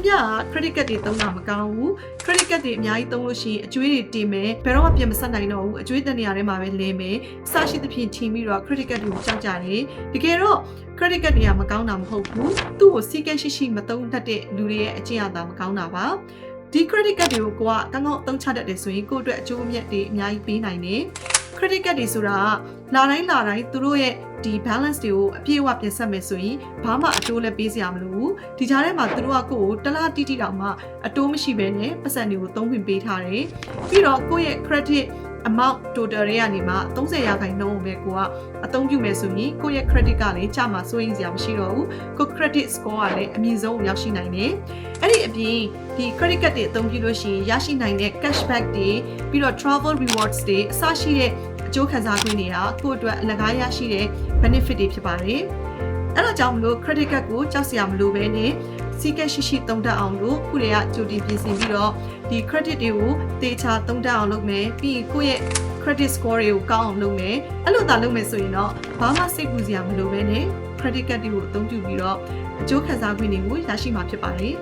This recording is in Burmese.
တင်ပြက credit card တွေသုံးတာမကောင်းဘူး credit card တွေအများကြီးသုံးလို့ရှိရင်အကျွေးတွေတင်မယ်ဘယ်တော့မှပြန်မဆက်နိုင်တော့ဘူးအကျွေးတနေရာထဲမှာပဲလဲမယ်စရှိသဖြင့်ထင်ပြီးတော့ credit card တွေကိုကြောက်ကြတယ်တကယ်တော့ credit card တွေကမကောင်းတာမဟုတ်ဘူးသူ့ကိုစီးကဲရှိရှိမသုံးတတ်တဲ့လူတွေရဲ့အကျင့်အသာမကောင်းတာပါဒီ credit card တွေကိုကိုကကောင်းကောင်းအသုံးချတတ်တယ်ဆိုရင်ကိုယ့်အတွက်အကျိုးအမြတ်တွေအများကြီးပေးနိုင်တယ် credit card တွေဆိုတာကလာတိုင်းလာတိုင်းသူတို့ရဲ့ဒီ balance တွေကိုအပြည့်အဝပြင်ဆက်မယ်ဆိုရင်ဘာမှအတိုးလည်းပေးစရာမလိုဘူးဒီကြားထဲမှာသူတို့ကကိုယ့်ကိုတစ်လားတိတိတောင်မှအတိုးမရှိဘဲနဲ့ပတ်စံတွေကိုသုံးဝင်ပေးထားတယ်ပြီးတော့ကိုယ့်ရဲ့ credit amount total တွေကနေမှ30ရာခိုင်နှုန်းကိုပဲကိုကအသုံးပြုမယ်ဆိုရင်ကိုယ့်ရဲ့ credit ကလည်းကျမှစိုးရိမ်စရာမရှိတော့ဘူးကိုယ် credit score ကလည်းအမြင့်ဆုံးကိုရောက်ရှိနိုင်တယ်အဲ့ဒီအပြင်ဒီ credit card တွေအသုံးပြုလို့ရှိရင်ရရှိနိုင်တဲ့ cashback တွေပြီးတော့ travel rewards တွေအစရှိတဲ့ အကျိုးခံစား권တွေကကိုယ့်အတွက်အလကားရရှိတဲ့ benefit တွေဖြစ်ပါတယ်အဲ့ဒါကြောင့်မလို့ credit card ကိုကြောက်စရာမလိုဘဲနဲ့စီးကက်ရှိရှိသုံးတတ်အောင်လို့ခုတွေကကြိုတင်ပြင်ဆင်ပြီးတော့ဒီ credit တွေကိုတေချာသုံးတတ်အောင်လုပ်မယ်ပြီးရင်ကိုယ့်ရဲ့ credit score တွေကိုကောင်းအောင်လုပ်မယ်အဲ့လိုသာလုပ်မယ်ဆိုရင်တော့ဘာမှစိတ်ပူစရာမလိုဘဲနဲ့ credit card တွေကိုအသုံးပြုပြီးတော့အကျိုးခံစား권တွေကိုရရှိမှာဖြစ်ပါတယ်